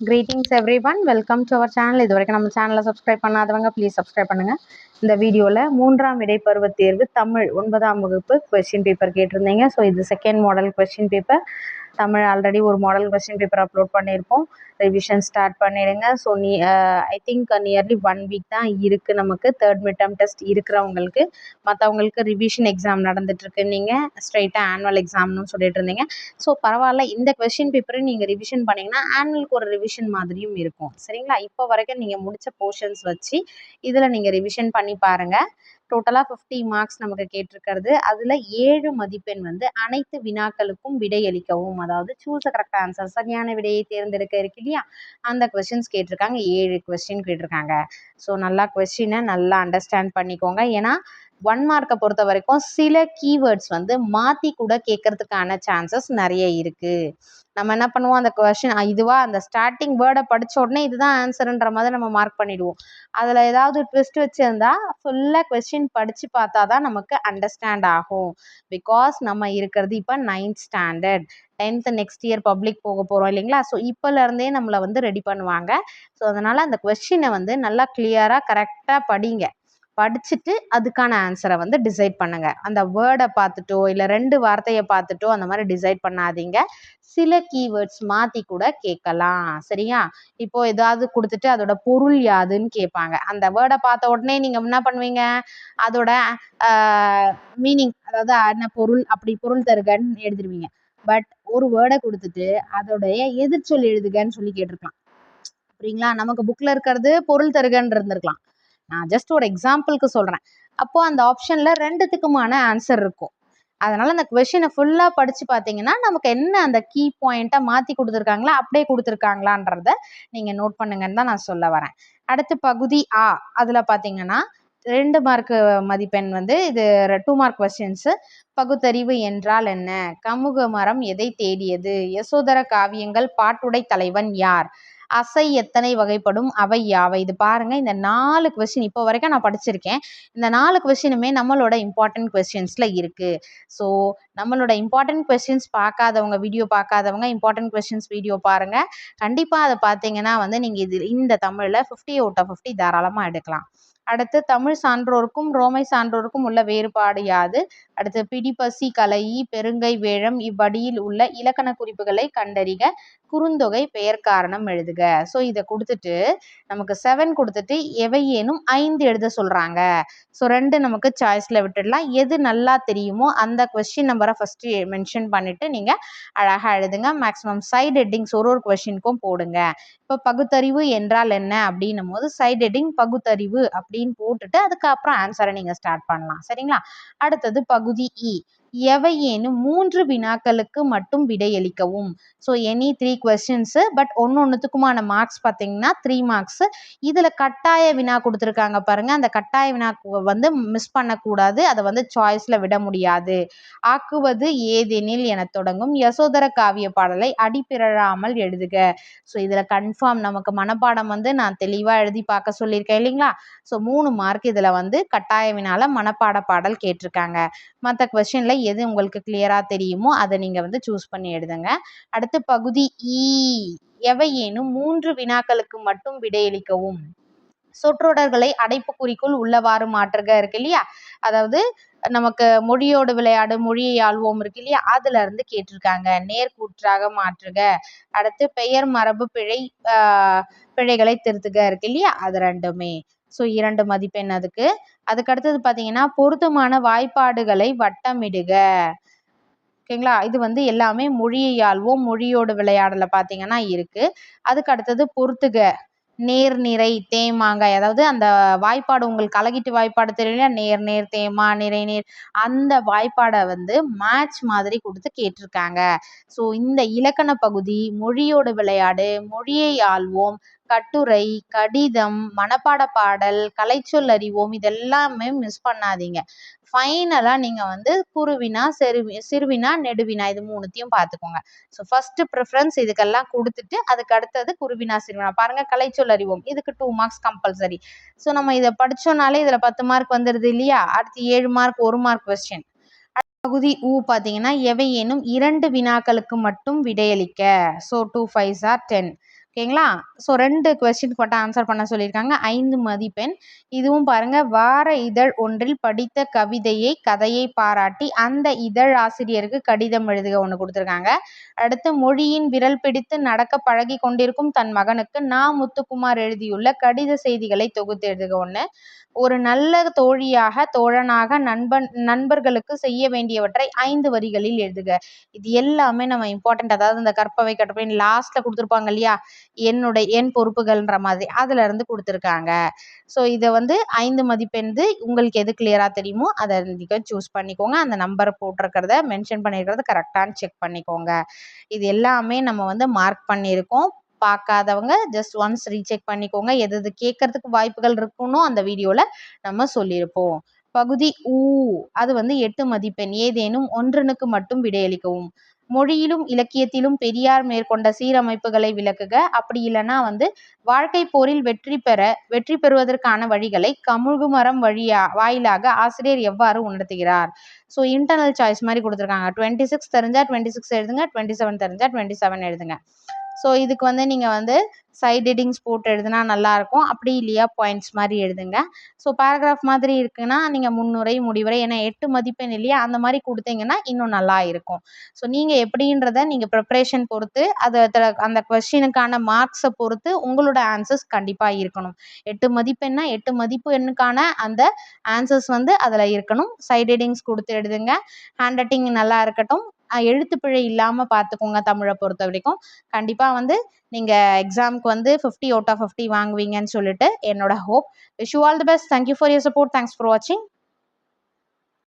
Greetings everyone welcome to our channel இது வரைக்கும் நம்ம சேனலை சப்ஸ்கிரைப் பண்ணாதவங்க ப்ளீஸ் சப்ஸ்கிரைப் பண்ணுங்கள் இந்த வீடியோவில் மூன்றாம் இடைப்பருவ தேர்வு தமிழ் ஒன்பதாம் வகுப்பு கொஸ்டின் பேப்பர் கேட்டிருந்தீங்க. ஸோ இது second model question paper Tamil already ஒரு மாடல் கொஸ்டின் பேப்பர் அப்லோட் பண்ணியிருப்போம். ரிவிஷன் ஸ்டார்ட் பண்ணிடுங்க. ஸோ நீ I think nearly one week தான் இருக்குது நமக்கு. தேர்ட் மிட் டேர்ம் டெஸ்ட் இருக்கிறவங்களுக்கு. மற்றவங்களுக்கு ரிவிஷன் எக்ஸாம் நடந்துட்டுருக்கு. நீங்கள் ஸ்ட்ரைட்டாக ஆனுவல் எக்ஸாம்னு சொல்லிட்டு இருந்தீங்க. ஸோ பரவாயில்ல. இந்த கொஸ்டின் பேப்பரை நீங்கள் ரிவிஷன் பண்ணிங்கன்னா ஆனுவலுக்கு ஒரு ரிவிஷன் மாதிரியும் இருக்கும். சரிங்களா? இப்போ வரைக்கும் நீங்கள் முடித்த போர்ஷன்ஸ் வச்சு இதில் நீங்கள் ரிவிஷன் பண்ணி பாருங்கள் டோட்டலாக ஃபிஃப்டி மார்க்ஸ் நமக்கு கேட்டிருக்கிறது. அதில் ஏழு மதிப்பெண் வந்து அனைத்து வினாக்களுக்கும் விடையளிக்கவும் அதாவது சூஸ் அ கரெக்ட் ஆன்சர் சரியான விடையை தேர்ந்தெடுக்க இருக்கு இல்லையா? அந்த கொஸ்டின்ஸ் கேட்டிருக்காங்க. ஏழு கொஸ்டின் கேட்டிருக்காங்க. ஸோ நல்லா கொஸ்டினை நல்லா அண்டர்ஸ்டாண்ட் பண்ணிக்கோங்க. ஏன்னா ஒன் மார்க்கை பொறுத்த வரைக்கும் சில கீவேர்ட்ஸ் வந்து மாற்றி கூட கேட்கறதுக்கான சான்சஸ் நிறைய இருக்குது நம்ம என்ன பண்ணுவோம்? அந்த கொஷின் இதுவாக அந்த ஸ்டார்டிங் வேர்டை படித்த உடனே இதுதான் ஆன்சருன்ற மாதிரி நம்ம மார்க் பண்ணிவிடுவோம் அதில் ஏதாவது ட்விஸ்ட் வச்சுருந்தா ஃபுல்லாக கொஸ்டின் படித்து பார்த்தா தான் நமக்கு அண்டர்ஸ்டாண்ட் ஆகும். பிகாஸ் நம்ம இருக்கிறது இப்போ ninth standard tenth next year public போக போகிறோம் இல்லைங்களா? ஸோ இப்போலேருந்தே நம்மளை வந்து ரெடி பண்ணுவாங்க. ஸோ அதனால் அந்த கொஸ்டினை வந்து நல்லா கிளியராக கரெக்டாக படிங்க. படிச்சுட்டு அதுக்கான ஆன்சரை வந்து டிசைட் பண்ணுங்க. அந்த வேர்டை பார்த்துட்டோ இல்லை ரெண்டு வார்த்தையை பார்த்துட்டோ அந்த மாதிரி டிசைட் பண்ணாதீங்க. சில கீவேர்ட்ஸ் மாற்றி கூட கேட்கலாம். சரியா? இப்போ ஏதாவது கொடுத்துட்டு அதோட பொருள் யாதுன்னு கேட்பாங்க. அந்த வேர்டை பார்த்த உடனே நீங்கள் என்ன பண்ணுவீங்க? அதோட மீனிங் அதாவது என்ன பொருள் அப்படி பொருள் தருகன்னு எழுதிருவீங்க. பட் ஒரு வேர்டை கொடுத்துட்டு அதோடைய எதிர்ச்சொல் எழுதுகன்னு சொல்லி கேட்டிருக்கலாம். சரிங்களா நமக்கு புக்கில் இருக்கிறது பொருள் தருகன்னு இருந்திருக்கலாம். நான் ஜஸ்ட் ஒரு எக்ஸாம்பிளுக்கு சொல்கிறேன் அப்போது அந்த ஆப்ஷனில் ரெண்டுத்துக்குமான ஆன்சர் இருக்கும். அதனால் அந்த கொஷினை ஃபுல்லாக படித்து பார்த்தீங்கன்னா நமக்கு என்ன அந்த கீ பாயிண்ட்டை மாற்றி கொடுத்துருக்காங்களா அப்படியே கொடுத்துருக்காங்களான்றத நீங்கள் நோட் பண்ணுங்கன்னு தான் நான் சொல்ல வரேன். அடுத்து பகுதி ஆ அதில் பார்த்தீங்கன்னா ரெண்டு மார்க் மதிப்பெண் வந்து இது டூ மார்க் கொஸ்டின்ஸு பகுத்தறிவு என்றால் என்ன? கமுக மரம் எதை தேடியது? யசோதர காவியங்கள் பாட்டுடை தலைவன் யார்? அசை எத்தனை வகைப்படும்? அவை யாவை? இது பாருங்க இந்த நாலு கொஸ்டின் இப்போ வரைக்கும் நான் படிச்சிருக்கேன். இந்த நாலு கொஸ்டினுமே நம்மளோட இம்பார்ட்டன்ட் கொஸ்டின்ஸில் இருக்குது ஸோ நம்மளோட இம்பார்ட்டன்ட் கொஸ்டின்ஸ் பார்க்காதவங்க வீடியோ பார்க்காதவங்க இம்பார்ட்டன்ட் கொஸ்டின்ஸ் வீடியோ பாருங்கள் கண்டிப்பாக அதை பார்த்தீங்கன்னா வந்து நீங்கள் இது இந்த தமிழில் ஃபிஃப்டி அவுட் ஆஃப் ஃபிஃப்டி தாராளமாக எடுக்கலாம். அடுத்து தமிழ் சான்றோருக்கும் ரோமை சான்றோருக்கும் உள்ள வேறுபாடு யாது? அடுத்து பிடிப்பசி கலை பெருங்கை வேழம் இவ்வடியில் உள்ள இலக்கண குறிப்புகளை கண்டறிக. குறுந்தொகை பெயர் காரணம் எழுதுக. ஸோ இதை கொடுத்துட்டு நமக்கு செவன் கொடுத்துட்டு எவையேனும் ஐந்து எழுத சொல்கிறாங்க ஸோ ரெண்டு நமக்கு சாய்ஸில் விட்டுடலாம். எது நல்லா தெரியுமோ அந்த கொஸ்டின் நம்பரை ஃபஸ்ட்டு மென்ஷன் பண்ணிவிட்டு நீங்கள் அழகாக எழுதுங்க. மேக்ஸிமம் சைடு ஹெட்டிங்ஸ் ஒரு ஒரு கொஸ்டினுக்கும் போடுங்க. இப்போ பகுத்தறிவு என்றால் என்ன? அப்படின்னும் போது சைட் ஹெட்டிங் பகுத்தறிவு அப்படி அப்படின்னு போட்டுட்டு அதுக்கப்புறம் ஆன்சரை நீங்கள் ஸ்டார்ட் பண்ணலாம். சரிங்களா? அடுத்தது பகுதி இ எவையேனும் மூன்று வினாக்களுக்கு மட்டும் விடையளிக்கவும். So any three questions but ஒன்று ஒன்றுத்துக்குமான மார்க்ஸ் பார்த்தீங்கன்னா த்ரீ மார்க்ஸு இதில் கட்டாய வினா கொடுத்துருக்காங்க பாருங்கள் அந்த கட்டாய வினா வந்து மிஸ் பண்ணக்கூடாது. அதை வந்து சாய்ஸில் விட முடியாது. ஆக்குவது ஏதெனில் என தொடங்கும். யசோதர காவிய பாடலை அடிப்பிறழாமல் எழுதுக. ஸோ இதில் கன்ஃபார்ம் நமக்கு மனப்பாடம் வந்து நான் தெளிவாக எழுதி பார்க்க சொல்லியிருக்கேன் இல்லைங்களா? ஸோ மூணு மார்க் இதில் வந்து கட்டாய வினால மனப்பாட பாடல் கேட்டிருக்காங்க. மற்ற கொஸ்டினில் எது உங்களுக்கு கிளியராக தெரியுமோ அதை நீங்கள் வந்து சூஸ் பண்ணி எழுதுங்க. அடுத்து பகுதி இ எவையேனும் மூன்று வினாக்களுக்கு மட்டும் விடையளிக்கவும் சொற்றொடர்களை அடைப்புக்குறிக்குள் உள்ளவாறு மாற்றுக இருக்கு இல்லையா? அதாவது நமக்கு மொழியோடு விளையாடு மொழியை ஆள்வோம் இருக்கு இல்லையா? அதுல இருந்து கேட்டிருக்காங்க. நேர்கூற்றாக மாற்றுக. அடுத்து பெயர் மரபு பிழை பிழைகளை திருத்துக இருக்கு இல்லையா? அது ரெண்டுமே. ஸோ இரண்டு மதிப்பெண் அதுக்கு? அதுக்கு அடுத்தது பார்த்தீங்கன்னா பொருத்தமான வாய்ப்பாடுகளை வட்டமிடுக. ஓகேங்களா? இது வந்து எல்லாமே மொழியை ஆள்வோம். மொழியோடு விளையாடல பார்த்தீங்கன்னா இருக்குது அதுக்கு அடுத்தது பொருத்துக நேர் நிறை தேமாங்க அதாவது அந்த வாய்ப்பாடு உங்களுக்கு அழகிட்டு வாய்ப்பாடு தெரியல நேர் நேர் தேமா நிறை நேர். அந்த வாய்ப்பாடை வந்து மேட்ச் மாதிரி கொடுத்து கேட்டிருக்காங்க. ஸோ இந்த இலக்கண பகுதி மொழியோடு விளையாடு மொழியை ஆள்வோம் கட்டுரை கடிதம் மனப்பாட பாடல் கலைச்சொல் அறிவோம் இதெல்லாமே மிஸ் பண்ணாதீங்க. ஃபைனலாக நீங்கள் வந்து குருவினா செருவி சிறுவினா நெடுவினா இது மூணுத்தையும் பார்த்துக்கோங்க ஸோ ஃபஸ்ட்டு ப்ரிஃபரன்ஸ் இதுக்கெல்லாம் கொடுத்துட்டு அதுக்கு அடுத்தது குருவினா சிறுவினா. பாருங்கள் கலைச்சொல் அறிவோம். இதுக்கு டூ மார்க்ஸ் கம்பல்சரி ஸோ நம்ம இதை படித்தோம்னாலே இதில் பத்து மார்க் வந்துடுது இல்லையா? அடுத்து ஏழு மார்க் ஒரு மார்க் கொஸ்டின் பகுதி ஊ பார்த்தீங்கன்னா எவையேனும் இரண்டு வினாக்களுக்கு மட்டும் விடையளிக்க. So two five or ten ஓகேங்களா? ஸோ ரெண்டு கொஸ்டினுக்கு மட்டும் ஆன்சர் பண்ண சொல்லியிருக்காங்க. ஐந்து மதிப்பெண். இதுவும் பாருங்க. வார இதழ் ஒன்றில் படித்த கவிதையை கதையை பாராட்டி அந்த இதழ் ஆசிரியருக்கு கடிதம் எழுதுக ஒன்று கொடுத்துருக்காங்க. அடுத்து மொழியின் விரல் பிடித்து நடக்க பழகி கொண்டிருக்கும் தன் மகனுக்கு நா. முத்துக்குமார் எழுதியுள்ள கடித செய்திகளை தொகுத்து எழுதுக ஒன்று ஒரு நல்ல தோழியாக தோழனாக நண்பன் நண்பர்களுக்கு செய்ய வேண்டியவற்றை ஐந்து வரிகளில் எழுதுக. இது எல்லாமே நம்ம இம்பார்ட்டண்ட் அதாவது இந்த கற்பவை கற்பவை லாஸ்ட்டில் கொடுத்துருப்பாங்க இல்லையா? என்னுடைய என் பொறுப்புகள்ன்ற மாதிரி அதுல இருந்து கொடுத்துருக்காங்க. ஸோ இதை வந்து ஐந்து மதிப்பெண்து உங்களுக்கு எது கிளியராக தெரியுமோ அதை நீங்கள் சூஸ் பண்ணிக்கோங்க. அந்த நம்பரை போட்டிருக்கிறத மென்ஷன் பண்ணியிருக்கிறது கரெக்டான செக் பண்ணிக்கோங்க. இது எல்லாமே நம்ம வந்து மார்க் பண்ணியிருக்கோம். பார்க்காதவங்க ஜஸ்ட் ஒன்ஸ் ரீசெக் பண்ணிக்கோங்க. எது எது கேட்கறதுக்கு வாய்ப்புகள் இருக்குன்னோ அந்த வீடியோவில் நம்ம சொல்லியிருப்போம். பகுதி ஊ அது வந்து எட்டு மதிப்பெண். ஏதேனும் ஒன்றனுக்கு மட்டும் விடையளிக்கவும். மொழியிலும் இலக்கியத்திலும் பெரியார் மேற்கொண்ட சீரமைப்புகளை விளக்குக. அப்படி இல்லைன்னா வந்து வாழ்க்கை போரில் வெற்றி பெற வெற்றி பெறுவதற்கான வழிகளை கமுகு மரம் வழியா வாயிலாக ஆசிரியர் எவ்வாறு உணர்த்துகிறார்? ஸோ இன்டர்னல் சாய்ஸ் மாதிரி கொடுத்துருக்காங்க. டுவெண்ட்டி சிக்ஸ் தெரிஞ்சா டுவெண்ட்டி சிக்ஸ் எழுதுங்க டுவெண்ட்டி செவன் தெரிஞ்சா டுவெண்ட்டி செவன் எழுதுங்க. ஸோ இதுக்கு வந்து நீங்கள் வந்து சைட் ஹெட்டிங்ஸ் போட்டு எழுதுனா நல்லாயிருக்கும் அப்படி இல்லையா பாயிண்ட்ஸ் மாதிரி எழுதுங்க. ஸோ பேராகிராஃப் மாதிரி இருக்குன்னா நீங்கள் முன்னுரை முடிவுரை ஏன்னா எட்டு மதிப்பெண் இல்லையா அந்த மாதிரி கொடுத்தீங்கன்னா இன்னும் நல்லா இருக்கும் ஸோ நீங்கள் எப்படின்றத நீங்கள் ப்ரிப்ரேஷன் பொறுத்து அதை அந்த கொஷினுக்கான மார்க்ஸை பொறுத்து உங்களோட ஆன்சர்ஸ் கண்டிப்பாக இருக்கணும். எட்டு மதிப்பெண்ணா எட்டு மதிப்பு எண்ணுக்கான அந்த ஆன்சர்ஸ் வந்து அதில் இருக்கணும். சைட் ஹெட்டிங்ஸ் கொடுத்து எழுதுங்க. ஹேண்ட் ரைட்டிங் நல்லா இருக்கட்டும். எழுத்துப்பிழை இல்லாமல் பார்த்துக்கோங்க தமிழை பொறுத்த வரைக்கும். கண்டிப்பாக வந்து நீங்கள் எக்ஸாமுக்கு வந்து ஃபிஃப்டி அவுட் ஆஃப் ஃபிஃப்டி வாங்குவீங்கன்னு சொல்லிட்டு என்னோட hope wish you all the best thank you for your support thanks for வாட்சிங்